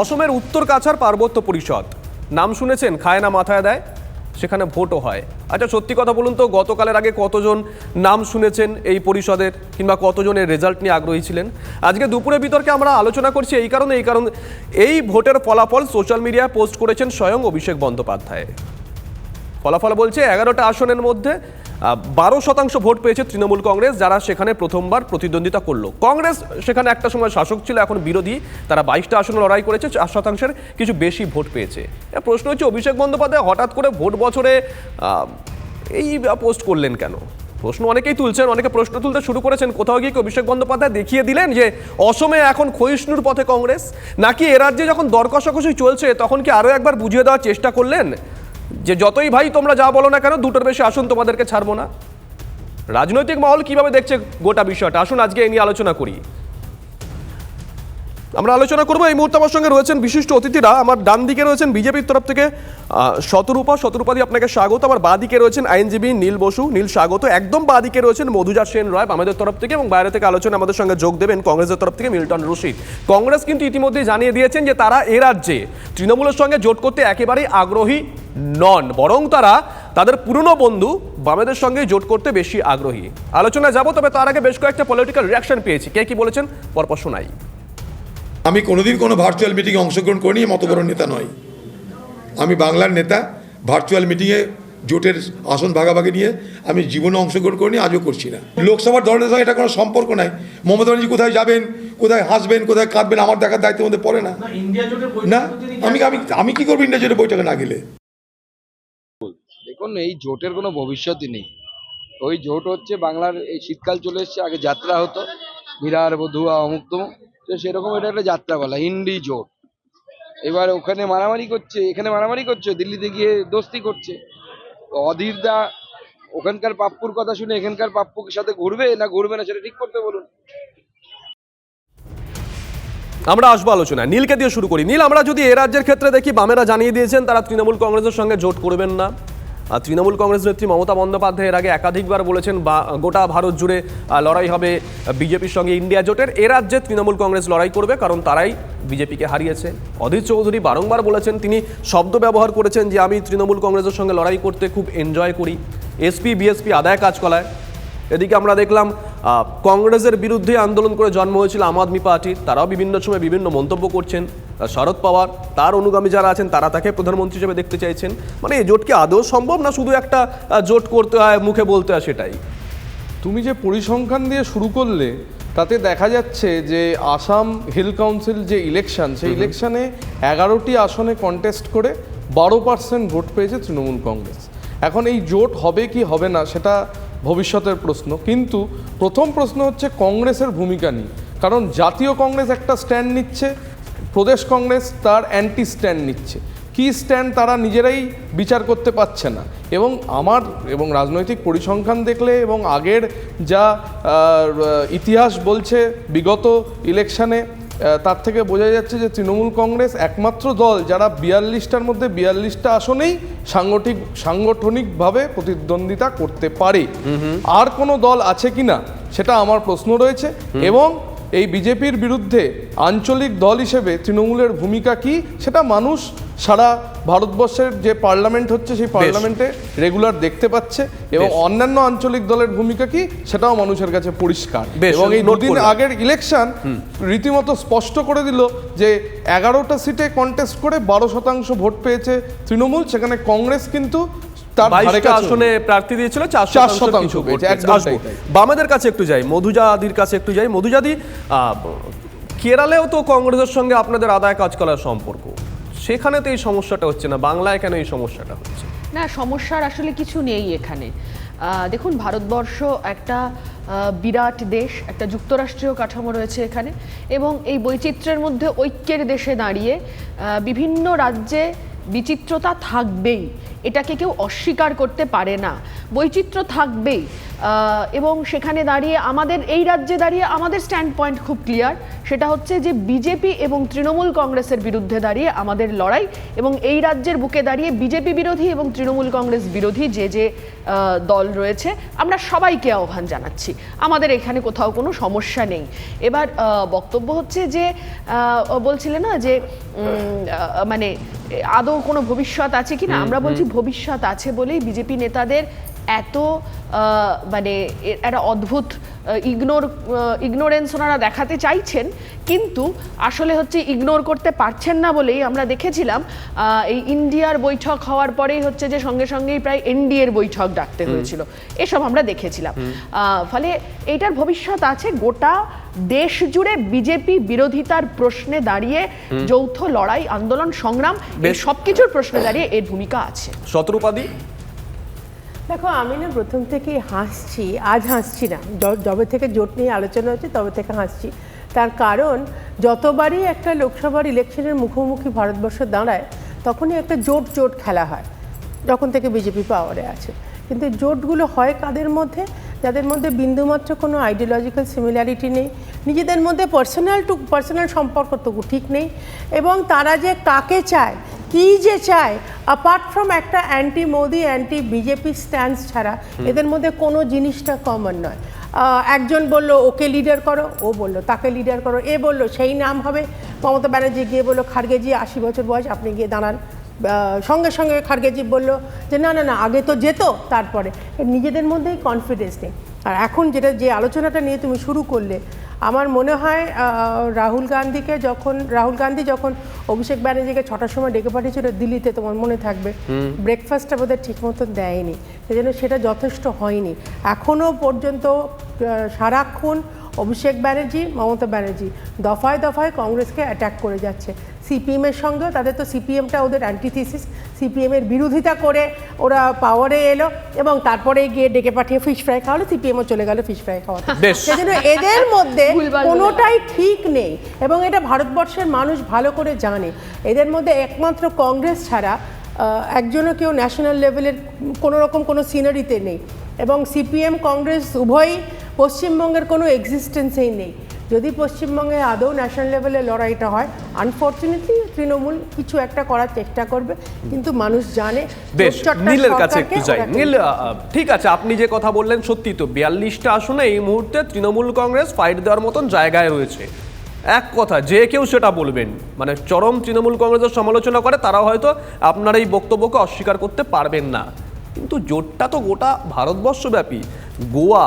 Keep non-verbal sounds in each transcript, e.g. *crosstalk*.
অসমের উত্তর কাছাড় পার্বত্য পরিষদ। নাম শুনেছেন খায় না মাথায় দেয়, সেখানে ভোটও হয়। আচ্ছা সত্যি কথা বলুন তো, গতকালের আগে কতজন নাম শুনেছেন এই পরিষদের কিংবা কতজনের রেজাল্ট নিয়ে আগ্রহী ছিলেন? আজকে দুপুরে বিতর্কে আমরা আলোচনা করছি এই কারণে এই কারণে, এই ভোটের ফলাফল সোশ্যাল মিডিয়ায় পোস্ট করেছেন স্বয়ং অভিষেক বন্দ্যোপাধ্যায়। ফলাফল বলছে, এগারোটা আসনের মধ্যে বারো শতাংশ ভোট পেয়েছে তৃণমূল কংগ্রেস, যারা সেখানে প্রথমবার প্রতিদ্বন্দ্বিতা করল। কংগ্রেস সেখানে একটা সময় শাসক ছিল, এখন বিরোধী। তারা বাইশটা আসনে লড়াই করেছে, চার শতাংশের কিছু বেশি ভোট পেয়েছে। প্রশ্ন হচ্ছে, অভিষেক বন্দ্যোপাধ্যায় হঠাৎ করে ভোট বছরে এই পোস্ট করলেন কেন? প্রশ্ন অনেকেই তুলছেন, অনেকে প্রশ্ন তুলতে শুরু করেছেন, কোথাও গিয়ে অভিষেক বন্দ্যোপাধ্যায় দেখিয়ে দিলেন যে অসমে এখন ক্ষয়িষ্ণুর পথে কংগ্রেস? নাকি এ রাজ্যে যখন দর কষাকষি চলছে, তখন কি আরও একবার বুঝিয়ে দেওয়ার চেষ্টা করলেন? যে যতই ভাই তোমরা যা বলো না কেন, দুটোর বেশি আসুন তোমাদেরকে ছাড়বো না। রাজনৈতিক মহল কীভাবে দেখছে গোটা বিষয়টা? আসুন আজকে এই নিয়ে আলোচনা করি। আমরা আলোচনা করব। এই মুহূর্তে আমার সঙ্গে রয়েছেন বিশিষ্ট অতিথিরা। আমার ডান দিকে রয়েছেন বিজেপির তরফ থেকে শতরূপা শতরূপা। দিয়ে আপনাকে স্বাগত। আমার বাঁ দিকে রয়েছেন আইনজীবী নীল বসু। নীল, স্বাগত। একদম বাঁ দিকে রয়েছেন মধুজা সেন রয়, আমাদের তরফ থেকে এবং বাইরে থেকে আলোচনা আমাদের সঙ্গে যোগ দেবেন কংগ্রেসের তরফ থেকে মিল্টন রশিদ। কংগ্রেস কিন্তু ইতিমধ্যেই জানিয়ে দিয়েছেন যে, তারা এ রাজ্যে তৃণমূলের সঙ্গে জোট করতে একেবারেই আগ্রহী নন, বরং তারা তাদের পুরনো বন্ধু বামেদের সঙ্গে জোট করতে বেশি আগ্রহী। আলোচনায় যাব, তবে তার আগে বেশ কয়েকটা পলিটিক্যাল রিয়াকশন পেয়েছি। কে কি বলেছেন? পরপর শোনাই। আমি কোনোদিন কোনো ভার্চুয়াল মিটিংয়ে অংশগ্রহণ করিনি মত বড় নেতা নয়। আমি বাংলার নেতা ভার্চুয়াল মিটিংয়ে জোটের আসন ভাগাভাগি নিয়ে আমি জীবনে অংশগ্রহণ করিনি আজও করছি না। লোকসভার দলের সঙ্গে এটা কোনো সম্পর্ক নাই। মমতা ব্যানার্জি কোথায় যাবেন কোথায় হাসবেন কোথায় কাঁদবেন আমার দেখার দায়িত্ব মধ্যে পড়ে না। না আমি আমি আমি কী করব ইন্ডিয়া জোটের বৈঠকে না গেলে? দেখুন এই জোটের কোনো ভবিষ্যৎই নেই। ওই জোট হচ্ছে বাংলার এই শীতকাল চলে এসছে আগে যাত্রা হতো। বিরার বধুয়া অমুক তমুক তো সেরকম এটা একটা যাত্রা বলা হিন্দি জোট। এবার ওখানে মারামারি করছে, এখানে মারামারি করছে, দিল্লিতে গিয়ে দোস্তি করছে। অধীরদা, ওখানকার পাপ্পুর কথা শুনে এখানকার পাপ্পুর সাথে ঘুরবে না ঘুরবে না সেটা ঠিক করতে বলুন। আমরা আসব আলোচনা নীলকে দিয়ে শুরু করি। নীল, আমরা যদি এ রাজ্যের ক্ষেত্রে দেখি, বামেরা জানিয়ে দিয়েছেন তারা তৃণমূল কংগ্রেসের সঙ্গে জোট করবেন না। তৃণমূল কংগ্রেস নেত্রী মমতা বন্দ্যোপাধ্যায় এর আগে একাধিকবার বলেছেন, বা গোটা ভারত জুড়ে লড়াই হবে বিজেপির সঙ্গে ইন্ডিয়া জোটের। এ রাজ্যে তৃণমূল কংগ্রেস লড়াই করবে, কারণ তারাই বিজেপিকে হারিয়েছে। অধীর চৌধুরী বারংবার বলেছেন, তিনি শব্দ ব্যবহার করেছেন যে, আমি তৃণমূল কংগ্রেসের সঙ্গে লড়াই করতে খুব এনজয় করি। এসপি বিএসপি আদায় কাজ কলায় এদিকে আমরা দেখলাম কংগ্রেসের বিরুদ্ধে আন্দোলন করে জন্ম হয়েছিল আম আদমি পার্টির। তারাও বিভিন্ন সময় বিভিন্ন মন্তব্য করছেন। শরদ পাওয়ার তার অনুগামী যারা আছেন তারা তাকে প্রধানমন্ত্রী হিসেবে দেখতে চাইছেন। মানে এই জোটকে আদৌ সম্ভব না শুধু একটা জোট করতে হয় মুখে বলতে হয় সেটাই? তুমি যে পরিসংখ্যান দিয়ে শুরু করলে তাতে দেখা যাচ্ছে যে আসাম হিল কাউন্সিল যে ইলেকশন সেই ইলেকশনে এগারোটি আসনে কন্টেস্ট করে বারো পার্সেন্ট ভোট পেয়েছে তৃণমূল কংগ্রেস। এখন এই জোট হবে কি হবে না সেটা ভবিষ্যতের প্রশ্ন। কিন্তু প্রথম প্রশ্ন হচ্ছে কংগ্রেসের ভূমিকা নিয়ে। কারণ জাতীয় কংগ্রেস একটা স্ট্যান্ড নিচ্ছে প্রদেশ কংগ্রেস তার অ্যান্টি স্ট্যান্ড নিচ্ছে। কি স্ট্যান্ড তারা নিজেরাই বিচার করতে পারছে না। এবং আমার এবং রাজনৈতিক পরিসংখ্যান দেখলে এবং আগের যা ইতিহাস বলছে বিগত ইলেকশানে তার থেকে বোঝা যাচ্ছে যে তৃণমূল কংগ্রেস একমাত্র দল যারা বিয়াল্লিশটার মধ্যে বিয়াল্লিশটা আসনেই সাংগঠিক সাংগঠনিকভাবে প্রতিদ্বন্দ্বিতা করতে পারে। আর কোনো দল আছে কিনা সেটা আমার প্রশ্ন রয়েছে। এবং এই বিজেপির বিরুদ্ধে আঞ্চলিক দল হিসেবে তৃণমূলের ভূমিকা কি? সেটা মানুষ সারা ভারতবর্ষের যে পার্লামেন্ট হচ্ছে সেই পার্লামেন্টে রেগুলার দেখতে পাচ্ছে এবং অন্যান্য আঞ্চলিক দলের ভূমিকা কি? সেটাও মানুষের কাছে পরিষ্কার। এবং এই দুদিন আগের ইলেকশন রীতিমতো স্পষ্ট করে দিল যে এগারোটা সিটে কন্টেস্ট করে বারো শতাংশ ভোট পেয়েছে তৃণমূল সেখানে কংগ্রেস কিন্তু তার বাইশটা আসনে প্রার্থী দিয়েছিল চার শতাংশ। বামেদের কাছে একটু যাই মধুজাদির কাছে একটু যাই। মধুজাদি কেরালেও তো কংগ্রেসের সঙ্গে আপনাদের আদায় কাজ করার সম্পর্ক। সেখানে তো এই সমস্যাটা হচ্ছে না বাংলায় কেন এই সমস্যাটা হচ্ছে? না সমস্যার আসলে কিছু নেই এখানে। দেখুন ভারতবর্ষ একটা বিরাট দেশ একটা যুক্তরাষ্ট্রীয় কাঠামো রয়েছে এখানে। এবং এই বৈচিত্র্যের মধ্যে ঐক্যের দেশে দাঁড়িয়ে বিভিন্ন রাজ্যে বিচিত্রতা থাকবেই এটাকে কেউ অস্বীকার করতে পারে না। বৈচিত্র্য থাকবেই এবং সেখানে দাঁড়িয়ে আমাদের এই রাজ্যে দাঁড়িয়ে আমাদের স্ট্যান্ড পয়েন্ট খুব ক্লিয়ার সেটা হচ্ছে যে বিজেপি এবং তৃণমূল কংগ্রেসের বিরুদ্ধে দাঁড়িয়ে আমাদের লড়াই এবং এই রাজ্যের বুকে দাঁড়িয়ে বিজেপি বিরোধী এবং তৃণমূল কংগ্রেস বিরোধী যে যে দল রয়েছে আমরা সবাইকে আহ্বান জানাচ্ছি। আমাদের এখানে কোথাও কোনো সমস্যা নেই। এবার বক্তব্য হচ্ছে যে আহ, বলছিলেন না যে মানে আদৌ কোনো ভবিষ্যৎ আছে কি না আমরা বলছি ভবিষ্যৎ আছে বলেই বিজেপি নেতাদের এত মানে একটা অদ্ভুত ইগনোর ইগনোরেন্স ওনারা দেখাতে চাইছেন কিন্তু আসলে হচ্ছে ইগনোর করতে পারছেন না বলেই আমরা দেখেছিলাম এই ইন্ডিয়ার বৈঠক হওয়ার পরেই হচ্ছে যে সঙ্গে সঙ্গেই প্রায় এনডিএর বৈঠক ডাকতে হয়েছিল। এসব আমরা দেখেছিলাম। ফলে এইটার ভবিষ্যৎ আছে গোটা দেশ জুড়ে বিজেপি বিরোধিতার প্রশ্নে দাঁড়িয়ে যৌথ লড়াই আন্দোলন সংগ্রাম সবকিছুর প্রশ্নে দাঁড়িয়ে এর ভূমিকা আছে। শতরূপাদি? দেখো, আমি না প্রথম থেকেই হাসছি, আজ হাসছি না। যবে থেকে জোট নিয়ে আলোচনা হচ্ছে, তবে থেকে হাসছি। তার কারণ, যতবারই একটা লোকসভার ইলেকশনের মুখোমুখি ভারতবর্ষ দাঁড়ায়, তখনই একটা জোট জোট খেলা হয়, যখন থেকে বিজেপি পাওয়ারে আছে। কিন্তু জোটগুলো হয় কাদের মধ্যে? যাদের মধ্যে বিন্দুমাত্র কোনো আইডিওলজিক্যাল সিমিলারিটি নেই। নিজেদের মধ্যে পার্সোনাল টু পার্সোনাল সম্পর্ক তো ঠিক নেই। এবং তারা যে কাকে চায় কি যে চায় অ্যাপার্ট ফ্রম একটা anti Modi anti BJP stance ছাড়া এদের মধ্যে কোনো জিনিসটা কমন নয়। একজন বলল ওকে লিডার করো। ও বলল তাকে লিডার করো। এ বলল সেই নাম হবে। মমতা ব্যানার্জি গিয়ে বলল খার্গেজি আশি বছর বয়স আপনি গিয়ে দাঁড়ান। সঙ্গে সঙ্গে খার্গেজি বলল যে না না না আগে তো যেত তারপরে। নিজেদের মধ্যেই কনফিডেন্স নেই। আর এখন যেটা যে আলোচনাটা নিয়ে তুমি শুরু করলে আমার মনে হয় রাহুল গান্ধীকে যখন রাহুল গান্ধী যখন অভিষেক ব্যানার্জিকে ছটার সময় ডেকে পাঠিয়েছিল দিল্লিতে তোমার মনে থাকবে ব্রেকফাস্টটা বোধহয় ঠিক মতন দেয়নি। সেজন্য সেটা যথেষ্ট হয়নি। এখনও পর্যন্ত সারাক্ষণ অভিষেক ব্যানার্জি মমতা ব্যানার্জি দফায় দফায় কংগ্রেসকে অ্যাটাক করে যাচ্ছে। সিপিএমের সঙ্গেও তাদের তো সিপিএমটা ওদের অ্যান্টিথিসিস সিপিএমের বিরোধিতা করে ওরা পাওয়ারে এলো এবং তারপরে গিয়ে ডেকে পাঠিয়ে ফিশ ফ্রাই খাওয়ালো সিপিএমও চলে গেল ফিশ ফ্রাই খাওয়াতে। বেশ। সেজন্য এদের মধ্যে *laughs* কোনোটাই ঠিক নেই এবং এটা ভারতবর্ষের মানুষ ভালো করে জানে। এদের মধ্যে একমাত্র কংগ্রেস ছাড়া একজনও কেউ ন্যাশনাল লেভেলের কোনো রকম কোনো সিনারিতে নেই। এবং সিপিএম কংগ্রেস উভয়ই পশ্চিমবঙ্গের কোনো এক্সিস্টেন্সেই নেই। যদি পশ্চিমবঙ্গে আদৌ ন্যাশনাল লেভেলে লড়াইটা হয় আনফর্চুনেটলি তৃণমূল কিছু একটা করার চেষ্টা করবে কিন্তু মানুষ জানে বেশ নীলের কাছে একটু যাই। নীল ঠিক আছে আপনি যে কথা বললেন সত্যি তো বিয়াল্লিশটা আসনে এই মুহূর্তে তৃণমূল কংগ্রেস ফাইট দেওয়ার মতন জায়গায় রয়েছে। এক কথা যে কেউ সেটা বলবেন মানে চরম তৃণমূল কংগ্রেসের সমালোচনা করে তারা হয়তো আপনার এই বক্তব্যকে অস্বীকার করতে পারবেন না। কিন্তু জোটটা তো গোটা ভারতবর্ষব্যাপী। গোয়া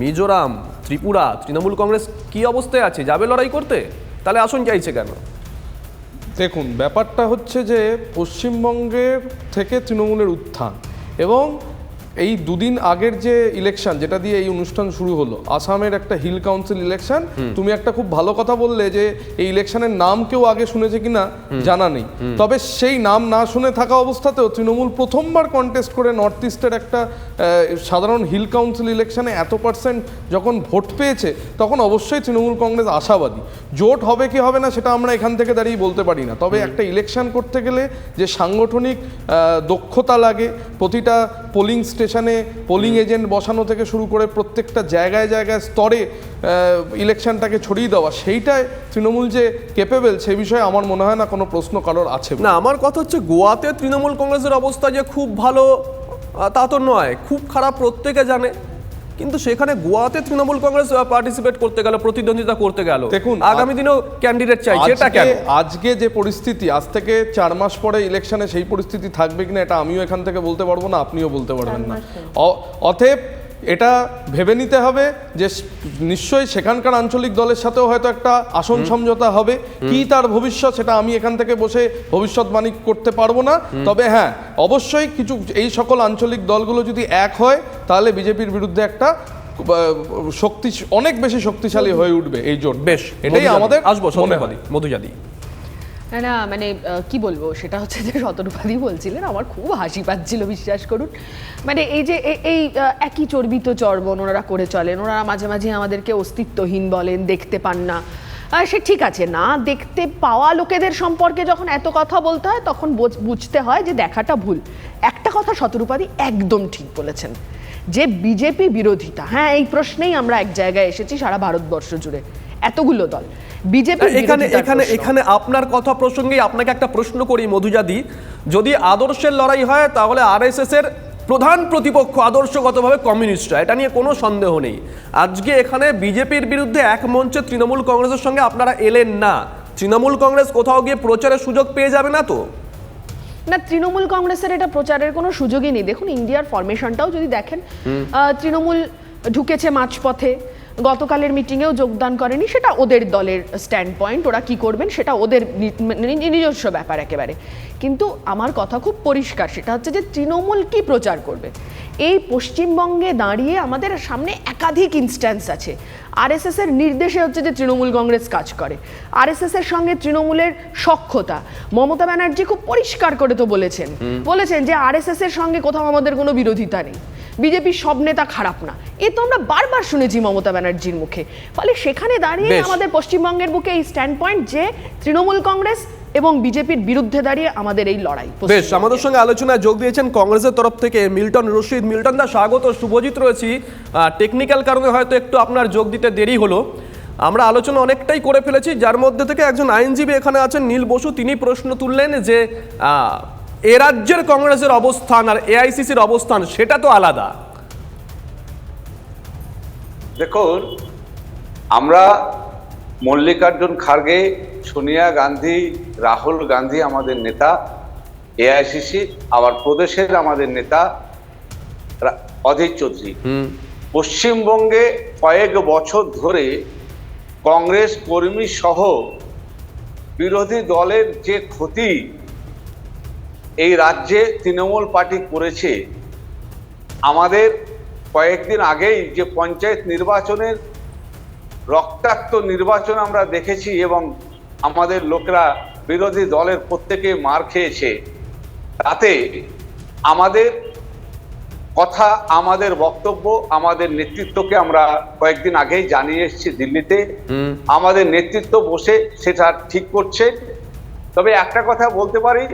মিজোরাম ত্রিপুরা তৃণমূল কংগ্রেস কি অবস্থায় আছে? যাবে লড়াই করতে? তাহলে আসন চাইছে কেন? দেখুন, ব্যাপারটা হচ্ছে যে পশ্চিমবঙ্গের থেকে তৃণমূলের উত্থান এবং এই দুদিন আগের যে ইলেকশন যেটা দিয়ে এই অনুষ্ঠান শুরু হলো আসামের একটা হিল কাউন্সিল ইলেকশন তুমি একটা খুব ভালো কথা বললে যে এই ইলেকশনের নাম কেউ আগে শুনেছে কিনা জানা নেই। তবে সেই নাম না শুনে থাকা অবস্থাতেও তৃণমূল প্রথমবার কন্টেস্ট করে নর্থ ইস্টের একটা সাধারণ হিল কাউন্সিল ইলেকশনে এত পার্সেন্ট যখন ভোট পেয়েছে তখন অবশ্যই তৃণমূল কংগ্রেস আশাবাদী। জোট হবে কি হবে না সেটা আমরা এখান থেকে দাঁড়িয়ে বলতে পারি না। তবে একটা ইলেকশন করতে গেলে যে সাংগঠনিক দক্ষতা লাগে প্রতিটা পোলিং স্টেশনে পোলিং এজেন্ট বসানো থেকে শুরু করে প্রত্যেকটা জায়গায় জায়গায় স্তরে ইলেকশনটাকে ছড়িয়ে দেওয়া সেইটাই তৃণমূল যে কেপেবেল সে বিষয়ে আমার মনে হয় না কোনো প্রশ্ন কারোর আছে। না আমার কথা হচ্ছে গোয়াতে তৃণমূল কংগ্রেসের অবস্থা যে খুব ভালো তা তো নয়। খুব খারাপ প্রত্যেকে জানে। কিন্তু সেখানে গোয়াতে তৃণমূল কংগ্রেস পার্টিসিপেট করতে গেল প্রতিদ্বন্দ্বিতা করতে গেল। দেখুন, আগামী দিনেও ক্যান্ডিডেট চাই এটা আজকে কেন? আজকে যে পরিস্থিতি আজ থেকে চার মাস পরে ইলেকশনে সেই পরিস্থিতি থাকবে কিনা এটা আমিও এখান থেকে বলতে পারব না আপনিও বলতে পারবেন না। অ- অতএব এটা ভেবে নিতে হবে যে নিশ্চয়ই সেখানকার আঞ্চলিক দলের সাথেও হয়তো একটা আসন সমঝোতা হবে। কি তার ভবিষ্যৎ সেটা আমি এখান থেকে বসে ভবিষ্যৎবাণী করতে পারব না। তবে হ্যাঁ অবশ্যই কিছু এই সকল আঞ্চলিক দলগুলো যদি এক হয় তাহলে বিজেপির বিরুদ্ধে একটা শক্তি অনেক বেশি শক্তিশালী হয়ে উঠবে এই জোট। বেশ এটাই আমাদের আসব মধুজাদি। না না মানে কি বলব? সেটা হচ্ছে যে শতরূপাদি বলছিলেন, আমার খুব হাসি পাচ্ছিল, বিশ্বাস করুন। মানে এই যে এই একই চর্বিত চর্বণ ওনারা করে চলেন। ওনারা মাঝে মাঝে আমাদেরকে অস্তিত্বহীন বলেন, দেখতে পান না। সে ঠিক আছে, না, দেখতে পাওয়া লোকেদের সম্পর্কে যখন এত কথা বলতে হয়, তখন বোঝ- বুঝতে হয় যে দেখাটা ভুল। একটা কথা শতরূপাদি একদম ঠিক বলেছেন, যে বিজেপি বিরোধিতা হ্যাঁ এই প্রশ্নেই আমরা এক জায়গায় এসেছি সারা ভারতবর্ষ জুড়ে। এতগুলো দল। বিজেপি এখানে এখানে এখানে আপনার কথা প্রসঙ্গেই আপনাকে একটা প্রশ্ন করি মধুজাদি। যদি আদর্শের লড়াই হয় তাহলে আরএসএস এর প্রধান প্রতিপক্ষ আদর্শগতভাবে কমিউনিস্টরা এটা নিয়ে কোনো সন্দেহ নেই। আজকে এখানে বিজেপির বিরুদ্ধে এক মঞ্চে তৃণমূল কংগ্রেসের সঙ্গে আপনারা এলেন না। তৃণমূল কংগ্রেস কোথাও গিয়ে প্রচারের সুযোগ পেয়ে যাবে না তো? না তৃণমূল কংগ্রেসের এটা প্রচারের কোনো সুযোগই নেই। দেখুন ইন্ডিয়ার ফরমেশনটাও যদি দেখেন আহ, তৃণমূল ঢুকেছে মাঝপথে। গতকালের মিটিংয়েও যোগদান করেনি সেটা ওদের দলের স্ট্যান্ড পয়েন্ট ওরা কি করবেন সেটা ওদের নিজস্ব ব্যাপার একেবারে। কিন্তু আমার কথা খুব পরিষ্কার সেটা হচ্ছে যে তৃণমূল কি প্রচার করবে? এই পশ্চিমবঙ্গে দাঁড়িয়ে আমাদের সামনে একাধিক ইনস্ট্যান্স আছে। আরএসএস এর নির্দেশে হচ্ছে যে তৃণমূল কংগ্রেস কাজ করে। আরএসএস এর সঙ্গে তৃণমূলের সক্ষতা মমতা ব্যানার্জি খুব পরিষ্কার করে তো বলেছেন। বলেছেন যে আরএসএস এর সঙ্গে কোথাও আমাদের কোনো বিরোধিতা নেই। বিজেপির সব নেতা খারাপ না। এ তো আমরা বারবার শুনেছি মমতা ব্যানার্জির মুখে। ফলে সেখানে দাঁড়িয়ে আমাদের পশ্চিমবঙ্গের বুকে এই স্ট্যান্ড পয়েন্ট যে তৃণমূল কংগ্রেস এবং বিজেপির বিরুদ্ধে দাঁড়িয়ে আমাদের এই লড়াই। বেশ আমাদের সঙ্গে আলোচনায় যোগ দিয়েছেন কংগ্রেসের তরফ থেকে মিল্টন রশিদ। মিল্টন দা স্বাগত শুভজিৎ রয়েছি। টেকনিক্যাল কারণে হয়তো একটু আপনার যোগ দিতে দেরি হলো। আমরা আলোচনা অনেকটাই করে ফেলেছি। যার মধ্যে থেকে একজন আইনজীবী এখানে আছেন নীল বসু। তিনি প্রশ্ন তুললেন যে এ রাজ্যের কংগ্রেসের অবস্থান আর এআইসিসির অবস্থান সেটা তো আলাদা। দেখুন আমরা মল্লিকার্জুন খার্গে সোনিয়া গান্ধী রাহুল গান্ধী আমাদের নেতা এআইসিসি আবার প্রদেশের আমাদের নেতা অধীর চৌধুরী। পশ্চিমবঙ্গে কয়েক বছর ধরে কংগ্রেস কর্মী সহ বিরোধী দলের যে ক্ষতি এই রাজ্যে তৃণমূল পার্টি করেছে। আমাদের কয়েকদিন আগেই যে পঞ্চায়েত নির্বাচনের রক্তাক্ত নির্বাচন আমরা দেখেছি এবং আমাদের লোকরা বিরোধী দলের প্রত্যেকে মার খেয়েছে। তাতে আমাদের কথা আমাদের বক্তব্য আমাদের নেতৃত্বকে আমরা কয়েকদিন আগেই জানিয়ে এসেছি দিল্লিতে। আমাদের নেতৃত্ব বসে সেটা ঠিক করছে। তবে একটা কথা বলতে পারি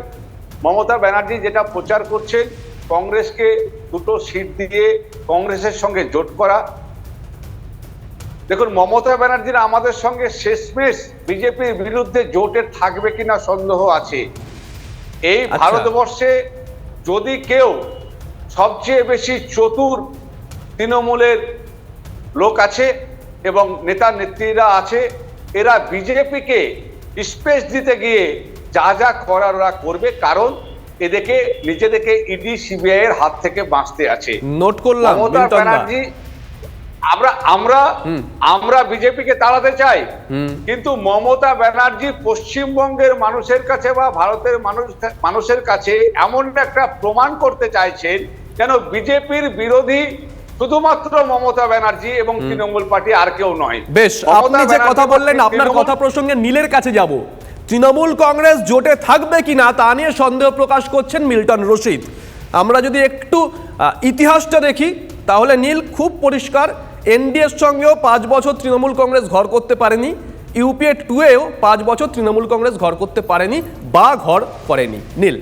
মমতা ব্যানার্জি যেটা প্রচার করছেন কংগ্রেসকে দুটো সিট দিয়ে কংগ্রেসের সঙ্গে জোট করা দেখুন মমতা ব্যানার্জির আমাদের সঙ্গে শেষমেশ বিজেপির বিরুদ্ধে জোটে থাকবে কিনা সন্দেহ আছে এই আচ্ছা। ভারতবর্ষে যদি কেউ সবচেয়ে বেশি চতুর তৃণমূলের লোক আছে এবং নেতা নেত্রীরা আছে এরা বিজেপিকে স্পেস দিতে গিয়ে যা যা করার ওরা করবে কারণ এদেরকে নিজেদেরকে ইডি সিবিআই এর হাত থেকে বাঁচতে আছে। নোট করলাম মমতা ব্যানার্জি আমরা আমরা আমরা বিজেপিকে তাড়াতে চাই কিন্তু মমতা ব্যানার্জি পশ্চিমবঙ্গের মানুষের কাছে বা ভারতের মানুষ মানুষের কাছে এমন একটা প্রমাণ করতে চাইছেন যেন বিজেপির বিরোধী শুধুমাত্র মমতা ব্যানার্জি এবং তৃণমূল পার্টি আর কেউ নয়। বেশ আপনি যে কথা বললেন আপনার কথা প্রসঙ্গে নীলের কাছে যাব। তৃণমূল কংগ্রেস জোটে থাকবে কিনা তা নিয়ে সন্দেহ প্রকাশ করছেন মিল্টন রশিদ। আমরা যদি একটু ইতিহাসটা দেখি তাহলে নীল খুব পরিষ্কার। এনডিএর সঙ্গেও পাঁচ বছর তৃণমূল কংগ্রেস ঘর করতে পারেনি। ইউপিএ টুয়েও পাঁচ বছর তৃণমূল কংগ্রেস ঘর করতে পারেনি বা ঘর করেনি। নীল।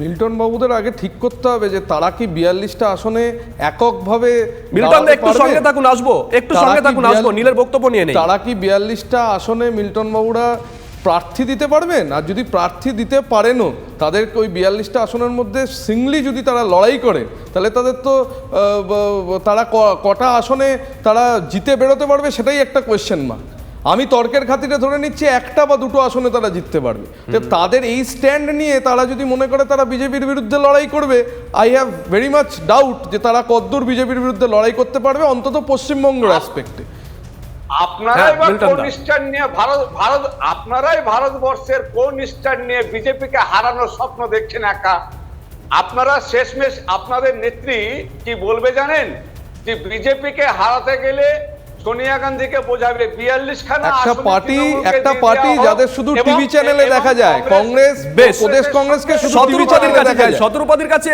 মিল্টন বাবুদের আগে ঠিক করতে হবে যে তারা কি বিয়াল্লিশটা আসনে এককভাবে মিল্টন একটু সঙ্গে থাকুন আসব। একটু সঙ্গে থাকুন আসব। নীলের বক্তব্য নিয়ে নেই। তারা কি বিয়াল্লিশটা আসনে মিল্টন বাবুরা প্রার্থী দিতে পারবেন আর যদি প্রার্থী দিতে পারেনও তাদেরকে ওই বিয়াল্লিশটা আসনের মধ্যে সিংলি যদি তারা লড়াই করে তাহলে তাদের তো তারা ক- কটা আসনে তারা জিতে বেরোতে পারবে সেটাই একটা কোয়েশ্চেন মার্ক আমি তর্কের খাতিরে ধরে নিচ্ছি একটা বা দুটো আসনে তারা জিততে পারবে। তো তাদের এই স্ট্যান্ড নিয়ে তারা যদি মনে করে তারা বিজেপির বিরুদ্ধে লড়াই করবে I have very much doubt যে তারা কদ্দূর বিজেপির বিরুদ্ধে লড়াই করতে পারবে অন্তত পশ্চিমবঙ্গের অ্যাসপেক্টে আপনারাই হ্যাঁ, বা কোন। স্ট্যান্ড নিয়ে ভারত ভারত আপনারাই ভারতবর্ষের কোন স্ট্যান্ড নিয়ে বিজেপিকে হারানোর স্বপ্ন দেখছেন একা আপনারা শেষমেশ আপনাদের নেত্রী কি বলবে জানেন যে বিজেপিকে হারাতে গেলে সোনিয়া গান্ধীকে বোঝাবে বিয়াল্লিশ খানা একটা পার্টি একটা পার্টি যাদের শুধু টিভি চ্যানেলে দেখা যায় কংগ্রেস বেশ। প্রদেশ কংগ্রেসকে শুধু টিভি চ্যানেলে দেখা যায়। শতরূপাদির কাছে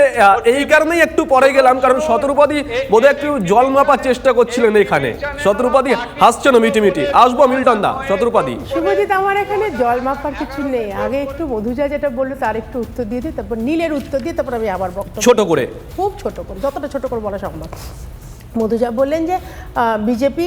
এই কারণেই একটু পরে গেলাম কারণ শতরূপাদি বোধহয় একটু জল মাপার চেষ্টা করছিলেন এখানে। শতরূপাদি হাসছেন মিটি মিটি আসব মিল্টন দা শতরূপাদি। শুভজিৎ আমার এখানে জল মাপার কিছু নেই। আগে একটু মধুজা যেটা বলল তার একটু উত্তর দিয়ে দিই তারপর নীলের উত্তর দিয়ে তারপর আমি আবার বক্তব্য ছোট করে। খুব ছোট করে যতটা ছোট করে বলা সম্ভব। মধুজা বললেন যে বিজেপি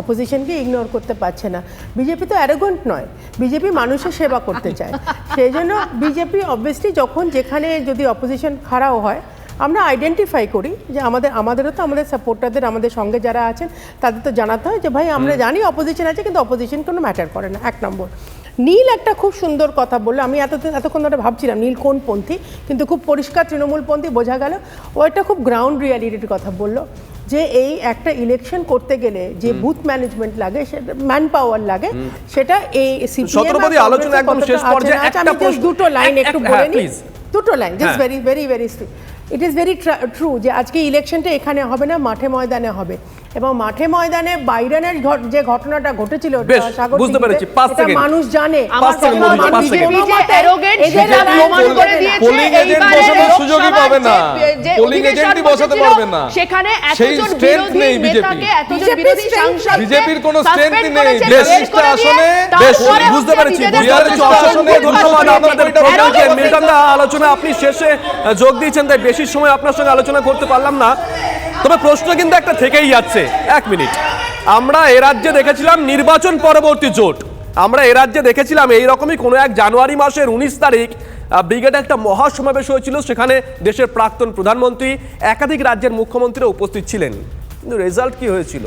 অপোজিশনকে ইগনোর করতে পারছে না। বিজেপি তো অ্যারোগেন্ট নয়। বিজেপি মানুষের সেবা করতে চায়। সেই জন্য বিজেপি অবভিয়াসলি যখন যেখানে যদি অপোজিশন খাড়াও হয় আমরা আইডেন্টিফাই করি যে আমাদের আমাদেরও তো আমাদের সাপোর্টারদের আমাদের সঙ্গে যারা আছেন তাদের তো জানাতে হয় যে ভাই আমরা জানি অপোজিশন আছে কিন্তু অপোজিশন কোনো ম্যাটার করে না। এক নম্বর। নীল একটা খুব সুন্দর কথা বলল। আমি এত এতক্ষণ ধরে ভাবছিলাম নীল কোন পন্থী? কিন্তু খুব পরিষ্কার তৃণমূলপন্থী বোঝা গেল। ও একটা খুব গ্রাউন্ড রিয়ালিটির কথা বলল যে এই একটা ইলেকশন করতে গেলে যে বুথ ম্যানেজমেন্ট লাগে সেটা ম্যান পাওয়ার লাগে সেটা এই CPM আলোচনা একদম শেষ পর্যায়ে একটা প্রশ্ন- দুটো লাইন একটু বলে হ্যাঁ, নিই। দুটো line just. Very very very it is very true যে আজকে ইলেকশনটা এখানে হবে না মাঠে ময়দানে হবে। এবং মাঠে ময়দানে বাইডেনের যে ঘটনাটা ঘটেছিল বুঝতে পেরেছি, পাঁচ সেকেন্ড। মানুষ জানে। পাঁচ সেকেন্ড পাঁচ সেকেন্ড। সুযোগই পাবে না। বসাতে পারবে না। সেখানে এতজন বিরোধী নেতাকে এতজন বিরোধী বিজেপির কোনো নেই। আসনে- বেশ বুঝতে পেরেছি। অসংখ্য ধন্যবাদ আপনাদের প্রত্যেককে। মিল্টন দা আলোচনা আপনি শেষে যোগ দিয়েছেন তাই বেশি সময় আপনার সঙ্গে আলোচনা করতে পারলাম না। তবে প্রশ্ন কিন্তু একটা থেকেই যাচ্ছে। এক মিনিট। আমরা এ রাজ্যে দেখেছিলাম নির্বাচন পরবর্তী জোট। আমরা এ রাজ্যে দেখেছিলাম এইরকমই কোনো এক জানুয়ারি মাসের উনিশ তারিখ ব্রিগেডে একটা মহাসমাবেশ হয়েছিল, সেখানে দেশের প্রাক্তন প্রধানমন্ত্রী, একাধিক রাজ্যের মুখ্যমন্ত্রীরা উপস্থিত ছিলেন। কিন্তু রেজাল্ট কি হয়েছিল?